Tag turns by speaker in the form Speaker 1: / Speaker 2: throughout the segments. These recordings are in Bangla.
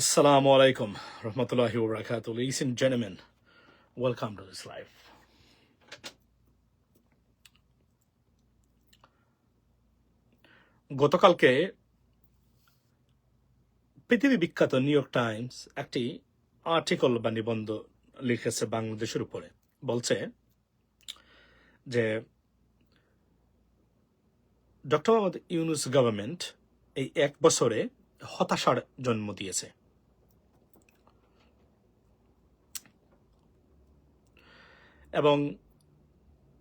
Speaker 1: Assalamu alaikum, rahmatullahi wa barakatuh. Ladies and gentlemen, welcome to this live. গতকালকে পৃথিবী বিখ্যাত নিউ ইয়র্ক টাইমস একটি আর্টিকেল বা নিবন্ধ লিখেছে বাংলাদেশের উপরে বলছে যে ডক্টর মোহাম্মদ ইউনুস গভর্নমেন্ট এই এক বছরে হতাশার জন্ম দিয়েছে এবং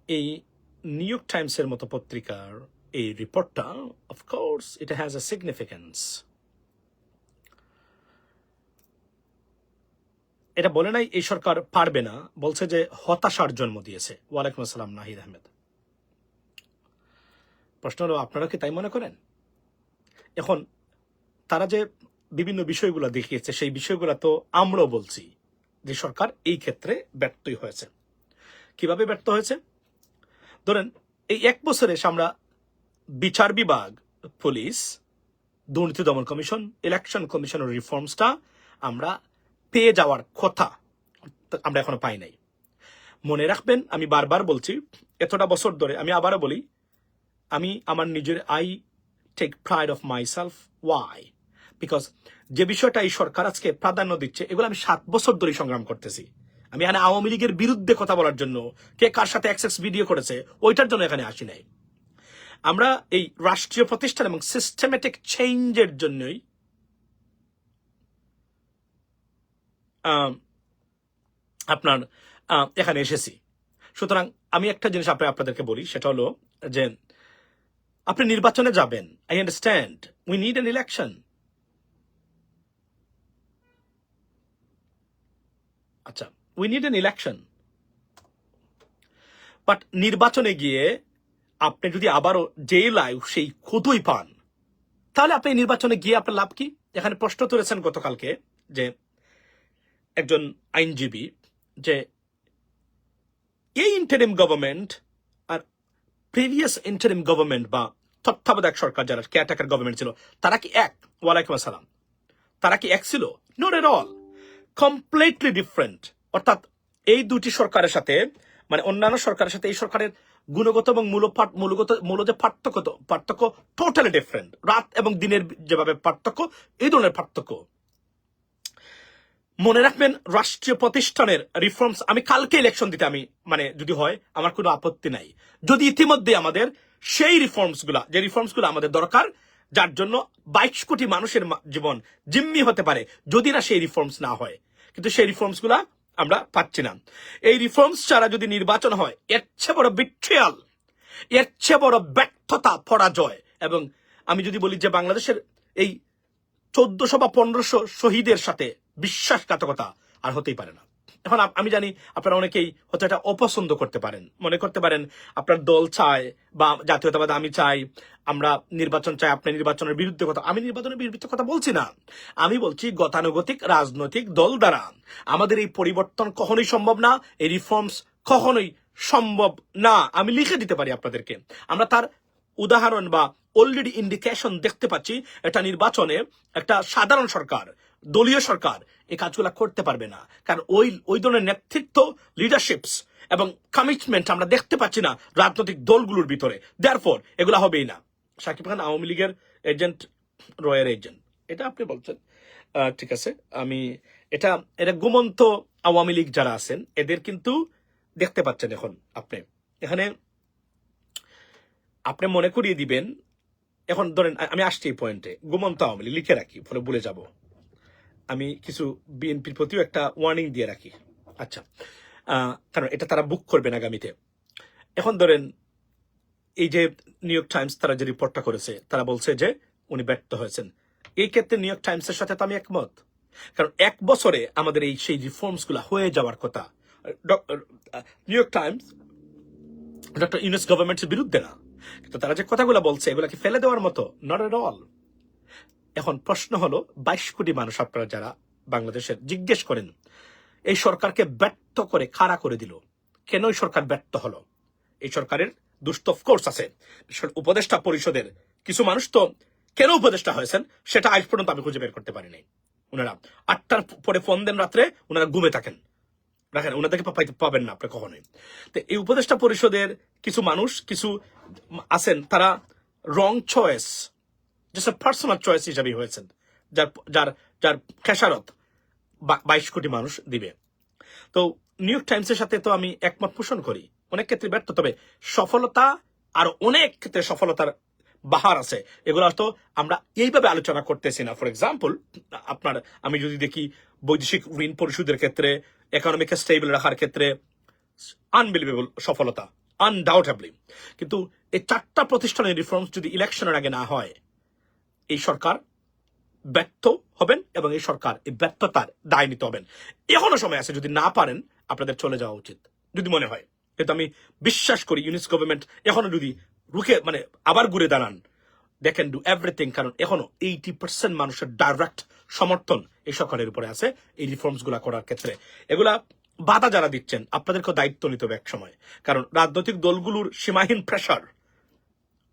Speaker 1: এই নিউ ইয়র্ক টাইমসের মতো পত্রিকার এই রিপোর্টটা of course it has a significance এটা বলে নাই, এই সরকার পারবে না, বলছে যে হতাশার জন্ম দিয়েছে। ওয়ালাইকুম আসসালাম, নাহিদ আহমেদ। প্রশ্ন হলো, আপনারা কি তাই মনে করেন? এখন, তারা যে বিভিন্ন বিষয়গুলো দেখিয়েছে, সেই বিষয়গুলো তো আমরাও বলছি যে সরকার এই ক্ষেত্রে ব্যর্থই হয়েছে। কীভাবে ব্যর্থ হয়েছে? ধরেন, এই এক বছরে আমরা বিচার বিভাগ, পুলিশ, দুর্নীতি দমন কমিশন ইলেকশন কমিশনের রিফর্মসটা আমরা পেয়ে যাওয়ার কথা আমরা এখনও পাই নাই। মনে রাখবেন, আমি বারবার বলছি, এতটা বছর ধরে আমি আবারও বলি, আমি আমার নিজের I take pride of myself why because যে বিষয়টা এই সরকার আজকে প্রাধান্য দিচ্ছে, এগুলো আমি সাত বছর ধরে সংগ্রাম করতেছি। আমি এখানে আওয়ামী লীগের বিরুদ্ধে কথা বলার জন্য কে কার সাথে অ্যাক্সেস ভিডিও করেছে, ওইটার জন্য এখানে আসি নাই। আমরা এই রাষ্ট্রীয় প্রতিষ্ঠান এবং সিস্টেমেটিক চেঞ্জের জন্যই আপনার এখানে এসেছি। সুতরাং আমি একটা জিনিস আপনি, আপনাদেরকে বলি, সেটা হলো যে আপনি নির্বাচনে যাবেন I understand we need an election আচ্ছা we need an election but নির্বাচনে গিয়ে আপনি যদি আবারও যে লাইফ সেই খুদই পান, তাহলে আপনি নির্বাচনে গিয়ে আপনার লাভ কি? এখানে প্রশ্ন তুলেছেন গতকালকে যে একজন আইনজীবী যে এই ইন্টারিম গভর্নমেন্ট আর প্রিভিয়াস ইন্টারিম গভর্নমেন্ট বা তত্ত্বাবধায়ক সরকার যারা কেয়ারটেকার গভর্নমেন্ট ছিল, তারা কি এক? ওয়ালাইকুম আসসালাম। তারা কি এক ছিল? Not at all completely different অর্থাৎ এই দুটি সরকারের সাথে মানে অন্যান্য সরকারের সাথে এই সরকারের গুণগত এবং মূল মূলগত মূল যে পার্থক্য পার্থক্য টোটালি ডিফারেন্ট রাত এবং দিনের যেভাবে পার্থক্য, এই ধরনের পার্থক্য। মনে রাখবেন, রাষ্ট্রীয় প্রতিষ্ঠানের রিফর্মস আমি কালকে ইলেকশন দিতে আমি মানে যদি হয়, আমার কোনো আপত্তি নাই। যদি ইতিমধ্যে আমাদের সেই রিফর্মসগুলা, যে রিফর্মসগুলো আমাদের দরকার, যার জন্য বাইশ কোটি মানুষের জীবন জিম্মি হতে পারে, যদি না সেই রিফর্মস না হয়। কিন্তু সেই রিফর্মসগুলা আমরা পাচ্ছি না। এই রিফর্মস ছাড়া যদি নির্বাচন হয়, এর চেয়ে বড় বিট্রিয়াল এর চেয়ে বড় ব্যর্থতা, পরাজয়। এবং আমি যদি বলি যে বাংলাদেশের এই চোদ্দশো বা পনেরোশো শহীদের সাথে বিশ্বাসঘাতকতা আর হতেই পারে না। এখন আমি জানি আপনারা অনেকেই হয়তো এটা অপছন্দ করতে পারেন। মনে করতে পারেন আপনার দল চায় বা জাতীয়তাবাদ আমি চাই, আমরা নির্বাচন চাই, আপনি নির্বাচনের বিরুদ্ধে কথা আমি নির্বাচনের বিরুদ্ধে কথা বলছি না। আমি বলছি গতানুগতিক রাজনৈতিক দল দ্বারা। আমাদের এই পরিবর্তন কখনোই সম্ভব না, এই রিফর্মস কখনোই সম্ভব না। আমি লিখে দিতে পারি আপনাদেরকে। আমরা তার উদাহরণ বা অলরেডি ইন্ডিকেশন দেখতে পাচ্ছি, এটা নির্বাচনে একটা সাধারণ সরকার দলীয় সরকার এই কাজগুলো করতে পারবে না। কারণ ওই ওই ধরনের নেতৃত্ব লিডারশিপস এবং কমিটমেন্ট আমরা দেখতে পাচ্ছি না রাজনৈতিক দলগুলোর ভিতরে। দেয়ারফর এগুলো হবেই না। সাকিব খান আওয়ামী লীগের এজেন্ট রয়ের এজেন্ট এটা আপনি বলছেন। ঠিক আছে। আমি, এটা এটা গুমন্ত আওয়ামী লীগ যারা আছেন, এদের কিন্তু দেখতে পাচ্ছেন এখন আপনি। এখানে আপনি মনে করিয়ে দিবেন, এখন ধরেন, আমি আসছি এই পয়েন্টে গুমন্ত আওয়ামী লীগ, লিখে রাখি ফলে ভুলে যাব। আমি কিছু বিএনপির প্রতিও একটা ওয়ার্নিং দিয়ে রাখি। আচ্ছা কারণ এটা তারা বুক করবেন আগামীতে। এখন ধরেন, এই যে নিউ ইয়র্ক টাইমস তারা যে রিপোর্টটা করেছে, তারা বলছে যে উনি ব্যর্থ হয়েছেন। এই ক্ষেত্রে নিউ ইয়র্ক টাইমসের সাথে তো আমি একমত। কারণ এক বছরে আমাদের এই সেই রিফর্মসগুলা হয়ে যাওয়ার কথা New York Times doctor Yunus গভর্নমেন্টের বিরুদ্ধে না। কিন্তু তারা যে কথাগুলো বলছে, এগুলাকে ফেলে দেওয়ার মতো নট এট অল এখন প্রশ্ন হলো, বাইশ কোটি মানুষ আপনারা যারা বাংলাদেশের জিজ্ঞেস করেন, এই সরকারকে ব্যর্থ করে খাড়া করে দিল? কেন এই সরকার ব্যর্থ হলো? এই সরকারের দুষ্ট অফকোর্স আছে। উপদেষ্টা পরিষদের কিছু মানুষ তো কেন উপদেষ্টা হয়েছেন, সেটা আজ পর্যন্ত আমি খুঁজে বের করতে পারিনি ওনারা আটটার পরে ফোন দেন রাত্রে ওনারা ঘুমে থাকেন। রাখেন ওনাদেরকে পাবেন না আপনি কখনোই। তো এই উপদেষ্টা পরিষদের কিছু মানুষ, কিছু আছেন, তারা wrong choice just personal choice হিসাবে হয়েছেন, যার যার যার খেসারত বাইশ কোটি মানুষ দিবে। তো নিউ ইয়র্ক টাইমসের সাথে তো আমি একমত পোষণ করি। অনেক ক্ষেত্রে ব্যর্থ, তবে সফলতা আর অনেক ক্ষেত্রে সফলতার বাহার আছে। এগুলো তো আমরা এইভাবে আলোচনা করতেছি না। ফর এক্সাম্পল আপনার, আমি যদি দেখি বৈদেশিক ঋণ পরিশোধের ক্ষেত্রে ইকোনমিক স্টেবল রাখার ক্ষেত্রে আনবিলিভেবল সফলতা আনডাউটেবলি কিন্তু এই চারটা প্রতিষ্ঠানের রিফর্মস যদি ইলেকশনের আগে না হয় এই সরকার ব্যর্থ হবেন এবং এই সরকার এই ব্যর্থতার দায় নিতে হবেন। এখনও সময় আছে, যদি না পারেন আপনাদের চলে যাওয়া উচিত, যদি মনে হয়। কিন্তু আমি বিশ্বাস করি ইউনিস গভর্নমেন্ট এখনও যদি রুখে মানে আবার ঘুরে দাঁড়ান দে ক্যান ডু এভরিথিং কারণ এখনও এইটি পার্সেন্ট মানুষের ডাইরেক্ট সমর্থন এই সরকারের উপরে আছে এই রিফর্মসগুলা করার ক্ষেত্রে। এগুলা বাধা যারা দিচ্ছেন, আপনাদেরকেও দায়িত্ব নিতে হবে এক সময়। কারণ রাজনৈতিক দলগুলোর সীমাহীন প্রেশার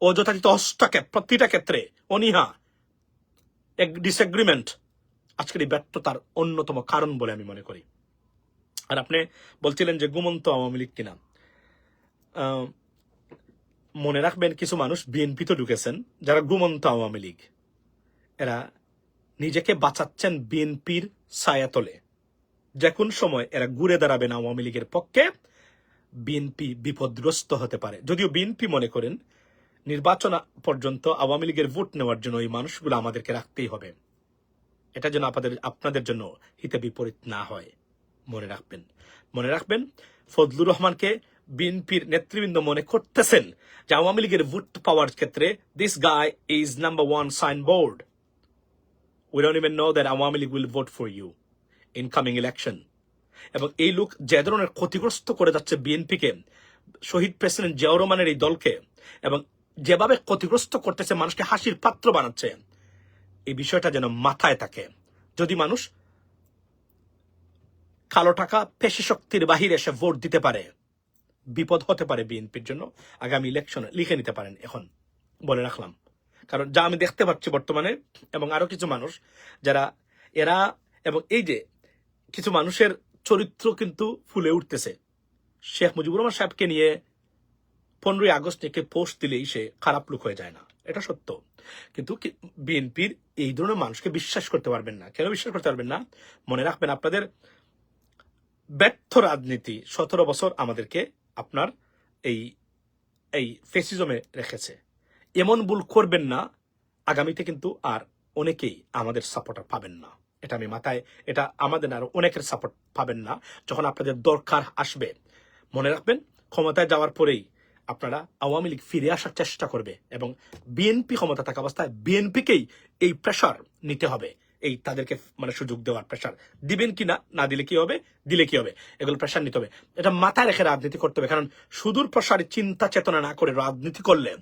Speaker 1: অযথাচিত হস্তক্ষেপ প্রতিটা ক্ষেত্রে অনীহা ডিসএগ্রিমেন্ট আজকের এই ব্যর্থতার অন্যতম কারণ বলে আমি মনে করি। আর আপনি বলছিলেন যে গুমন্ত আওয়ামী লীগ কিনা। মনে রাখবেন কিছু মানুষ বিএনপিতে ঢুকেছেন, যারা গুমন্ত আওয়ামী লীগ। এরা নিজেকে বাঁচাচ্ছেন বিএনপির ছায়াতলে যে কোন সময় এরা ঘুরে দাঁড়াবেন আওয়ামী লীগের পক্ষে বিএনপি বিপদগ্রস্ত হতে পারে। যদিও বিএনপি মনে করেন নির্বাচন পর্যন্ত আওয়ামী লীগের ভোট নেওয়ার জন্য এই মানুষগুলো আমাদেরকে রাখতেই হবে। এটা যেন আপনাদের আপনাদের জন্য হিতে বিপরীত না হয়। মনে রাখবেন। মনে রাখবেন, ফজলুর রহমানকে বিএনপির নেতৃবৃন্দ মনে করতেছেন যে আওয়ামী লীগের ভোট পাওয়ার ক্ষেত্রে this guy is number one sign board we don't even know that Awami League will vote for you in coming election এবং এই লোক যে ধরনের ক্ষতিগ্রস্ত করে যাচ্ছে বিএনপিকে, শহীদ প্রেসিডেন্ট জিয়াউর রহমানের এই দলকে, এবং যেভাবে ক্ষতিগ্রস্ত করতেছে মানুষকে হাসির পাত্র বানাচ্ছে, এই বিষয়টা যেন মাথায় থাকে। যদি মানুষ কালো টাকা পেশি শক্তির বাহিরে এসে ভোট দিতে পারে, বিপদ হতে পারে বিএনপির জন্য, আগামী ইলেকশনে লিখে নিতে পারেন এখন, বলে রাখলাম। কারণ যা আমি দেখতে পাচ্ছি বর্তমানে, এবং আরও কিছু মানুষ যারা, এরা এবং এই যে কিছু মানুষের চরিত্র কিন্তু ফুলে উঠতেছে। শেখ মুজিবুর রহমান সাহেবকে নিয়ে পনেরোই আগস্ট থেকে পোস্ট দিলেই সে খারাপ লোক হয়ে যায় না। এটা সত্য। কিন্তু বিএনপির এই ধরনের মানুষকে বিশ্বাস করতে পারবেন না। কেন বিশ্বাস করতে পারবেন না? মনে রাখবেন আপনাদের ব্যর্থ রাজনীতি সতেরো বছর আমাদেরকে আপনার এই এই ফেসিজমে রেখেছে। এমন ভুল করবেন না, আগামীতে কিন্তু আর অনেকেই আমাদের সাপোর্টার পাবেন না। এটা আমি মাথায়, এটা আমাদের আরও অনেকের সাপোর্ট পাবেন না। যখন আপনাদের দরকার আসবে, মনে রাখবেন, ক্ষমতায় যাওয়ার পরেই আপনারা আওয়ামী লীগ ফিরে আসার চেষ্টা করবে এবং বিএনপি ক্ষমতা থাকা অবস্থায় বিএনপিকেই এই প্রেশার নিতে হবে। এই তাদেরকে মানে সুযোগ দেওয়ার প্রেশার দিবেন কি না না দিলে কি হবে, দিলে কি হবে, এগুলো প্রেশার নিতে হবে। এটা মাথায় রেখে রাজনীতি করতে হবে, কারণ সুদূর প্রসারী চিন্তা চেতনা না করে রাজনীতি করলে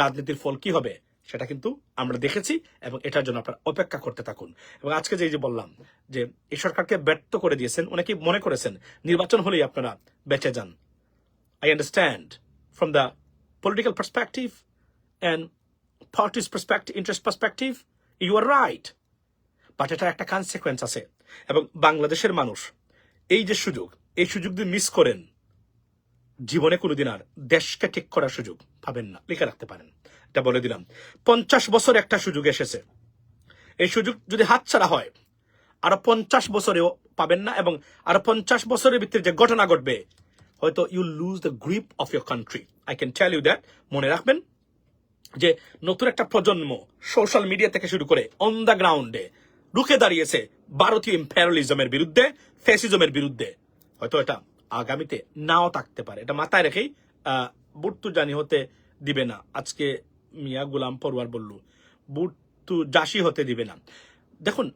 Speaker 1: রাজনীতির ফল কি হবে, সেটা কিন্তু আমরা দেখেছি এবং এটার জন্য আপনারা অপেক্ষা করতে থাকুন। এবং আজকে যে যে বললাম যে এই সরকারকে ব্যর্থ করে দিয়েছেন, অনেকেই মনে করেছেন, নির্বাচন হলেই আপনারা বেঁচে যান। I understand. From the political perspective and party's perspective, interest perspective, you are right. But এটার একটা কনসিকুয়েন্স আছে। এবং বাংলাদেশের মানুষ এই যে সুযোগ এই সুযোগ যদি মিস করেন জীবনে কোনোদিন আর দেশকে ঠিক করার সুযোগ পাবেন না লিখে রাখতে পারেন। এটা বলে দিলাম। পঞ্চাশ বছর একটা সুযোগ এসেছে। এই সুযোগ যদি হাতছাড়া হয় আরও পঞ্চাশ বছরেও পাবেন না এবং আরও পঞ্চাশ বছরের ভিতরে যে ঘটনা ঘটবে হয়তো you lose the grip of your country I can tell you that মনে রাখবেন, যে নতুন একটা প্রজন্ম সোশ্যাল মিডিয়া থেকে শুরু করে অন দ্য গ্রাউন্ডে রুখে দাঁড়িয়েছে ভারতীয় ইম্পেরিয়ালিজমের বিরুদ্ধে ফ্যাসিজমের বিরুদ্ধে। হয়তো এটা আগামীতে নাও থাকতে পারে। এটা মাথায় রেখেই বুট্টু জানি হতে দিবে না। আজকে মিয়া গুলাম পরওয়ার বলল বুট্টু জাসি হতে দিবে না। দেখুন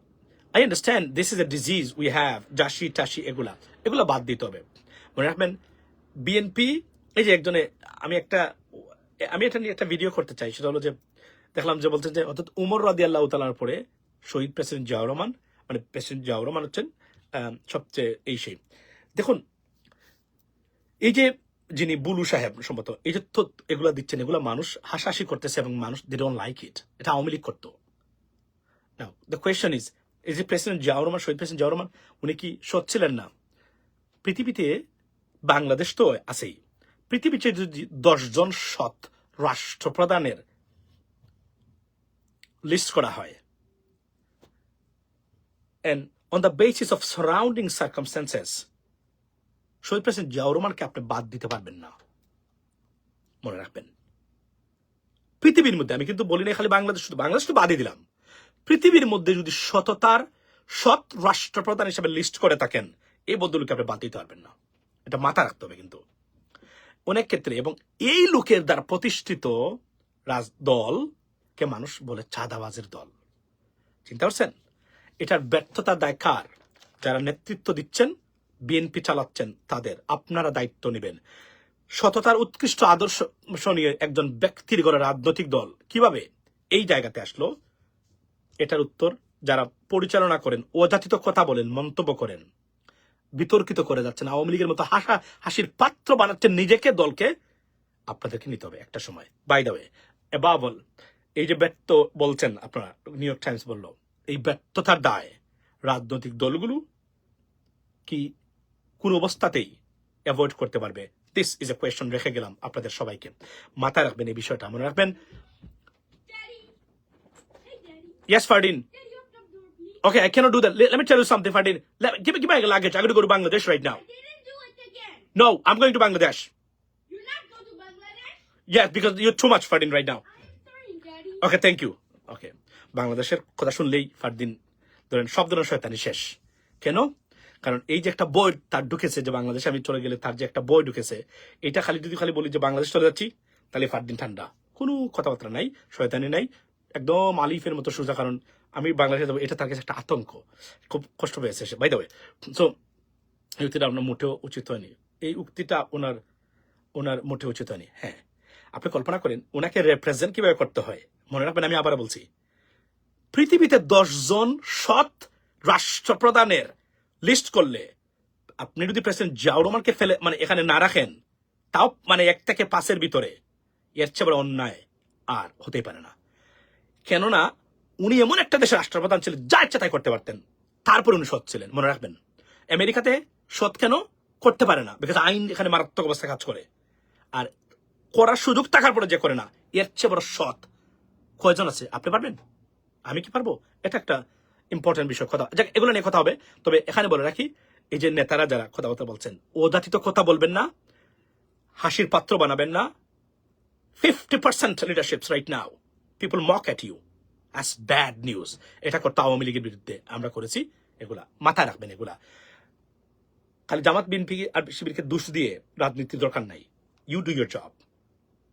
Speaker 1: I understand this is a disease we have জাসি টাসি এগুলা। এগুলা বাদ দিতে হবে। মনে রাখবেন বিএনপি এই যে একজনে, আমি একটা, আমি এটা নিয়ে একটা ভিডিও করতে চাই, সেটা হলো যে, দেখলাম যে বলছেন যে, অর্থাৎ উমর রাদি আল্লাহ তালার পরে শহীদ প্রেসিডেন্ট জিয়াউর রহমান মানে প্রেসিডেন্ট জিয়াউর রহমান হচ্ছেন সবচেয়ে এই সেই। দেখুন, এই যে যিনি বুলু সাহেব সম্ভবত, এই যে তথ্য এগুলা দিচ্ছেন, এগুলো মানুষ হাসাহাসি করতেছে এবং মানুষ দে ডোন্ট লাইক ইট এটা আওয়ামী লীগ করতো। নাও দ্য কোয়েশ্চন ইজ এই যে প্রেসিডেন্ট জিয়াউর রহমান, শহীদ প্রেসিডেন্ট জিয়াউর রহমান? উনি কি সৎ ছিলেন না? পৃথিবীতে বাংলাদেশ তো আছেই। পৃথিবীতে যদি দশজন সৎ রাষ্ট্রপ্রধানের লিস্ট করা হয়, and on the basis of surrounding circumstances, শহীদ প্রেসিডেন্ট জিয়াউর রহমানকে আপনি বাদ দিতে পারবেন না। মনে রাখবেন। পৃথিবীর মধ্যে, আমি কিন্তু বলি না খালি বাংলাদেশ, শুধু বাংলাদেশ তো বাদই দিলাম। পৃথিবীর মধ্যে যদি সততার সৎ রাষ্ট্রপ্রধান হিসেবে লিস্ট করে থাকেন এই বদলকে আপনি বাদ দিতে পারবেন না। এটা মাথা রাখতে হবে কিন্তু। অনেক ক্ষেত্রে এবং এই লোকের দ্বারা প্রতিষ্ঠিত রাজ দলকে মানুষ বলে চাঁদাবাজের দল। চিন্তা করছেন এটার ব্যর্থতা দেখার যারা নেতৃত্ব দিচ্ছেন, বিএনপি চালাচ্ছেন, তাদের আপনারা দায়িত্ব নেবেন। সততার উৎকৃষ্ট আদর্শ নিয়ে একজন ব্যক্তির গড়ে রাজনৈতিক দল কীভাবে এই জায়গাতে আসলো? এটার উত্তর যারা পরিচালনা করেন, অযাচিত কথা বলেন, মন্তব্য করেন। বিতর্কিত করে যাচ্ছেন। আওয়ামী লীগের মতো হাসা হাসির পাত্র বানাচ্ছেন নিজেকে দলকে। আপনাদেরকে নিতে হবে একটা সময়। বাই দা ওয়ে এই যে ব্যর্থ বলছেন আপনারা নিউ ইয়র্ক টাইমস বলল এই ব্যর্থতার দায় রাজনৈতিক দলগুলো কি কোন অবস্থাতেই অ্যাভয়েড করতে পারবে? দিস ইজ এ কোয়েশন রেখে গেলাম আপনাদের সবাইকে। মাথায় রাখবেন এই বিষয়টা মনে রাখবেন. Yes Fardin Okay, I cannot do that. Let, let me tell you something, Fadin. Let, give me, give me my luggage. I'm going to go to Bangladesh right now.
Speaker 2: I didn't do it again.
Speaker 1: No, I'm going to Bangladesh.
Speaker 2: You're not going to Bangladesh.
Speaker 1: Yes, because you're too much, Fadin, right now.
Speaker 2: I am sorry, Daddy.
Speaker 1: Okay, thank you. Okay. বাংলাদেশের কথা শুনলেই ফারদিন ধরেন সব ধরনের শয়তানি শেষ কেন কারণ এই যে একটা বই তার ঢুকেছে যে বাংলাদেশে আমি চলে গেলে তার যে একটা বই ঢুকেছে এটা খালি যদি খালি বলি যে বাংলাদেশ চলে যাচ্ছি তাহলে ফারদিন ঠান্ডা কোনো কথাবার্তা নাই শয়তানি নাই একদম আলিফের মতো সোজা, কারণ আমি বাংলাদেশে যাব, এটা তার কাছে একটা আতঙ্ক। খুব কষ্ট পেয়েছে সে। বাই সো এই উক্তিটা আপনার মোটেও উচিত হয়নি। এই উক্তিটা ওনার ওনার মোটেও উচিত হয়নি। হ্যাঁ আপনি কল্পনা করেন, ওনাকে রিপ্রেজেন্ট কীভাবে করতে হয়? মনে রাখবেন, আমি আবার বলছি, পৃথিবীতে দশজন সৎ রাষ্ট্রপ্রধানের লিস্ট করলে, আপনি যদি প্রেসিডেন্ট জিয়াউর ফেলে মানে এখানে না রাখেন, তাও মানে এক থেকে পাঁচের ভিতরে, এর চেয়ে বড় অন্যায় আর হতেই পারে না। কেননা উনি এমন একটা দেশের রাষ্ট্রপ্রধান ছিলেন, যা ইচ্ছা তাই করতে পারতেন। তারপর উনি সৎ ছিলেন, মনে রাখবেন। আমেরিকাতে সৎ কেন? করতে পারে না বিকজ আইন এখানে মারাত্মক অবস্থায় কাজ করে। আর করার সুযোগ থাকার পরে যে করে না, এর চেয়ে বড় সৎ কয়জন আছে? আপনি পারবেন? আমি কি পারব? এটা একটা ইম্পর্টেন্ট বিষয়, কথা। যাক, এগুলো নিয়ে কথা হবে। তবে এখানে বলে রাখি, এই যে নেতারা যারা কথাবার্তা বলছেন ওদাতিত কথা বলবেন না, হাসির পাত্র বানাবেন না। Fifty percent leaderships right now people mock at you as bad news এটা করতে আওয়ামী লীগের বিরুদ্ধে আমরা করেছি এগুলা। মাথায় রাখবেন এগুলা। খালি জামাত বিনপি আর শিবিরকে দোষ দিয়ে রাজনীতির দরকার নাই। You do your job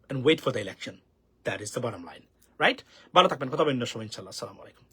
Speaker 1: and wait for the election that is the bottom line. Right? ভালো থাকবেন, কথা বলেন সময় ইনশাল্লাহ আসসালামু আলাইকুম।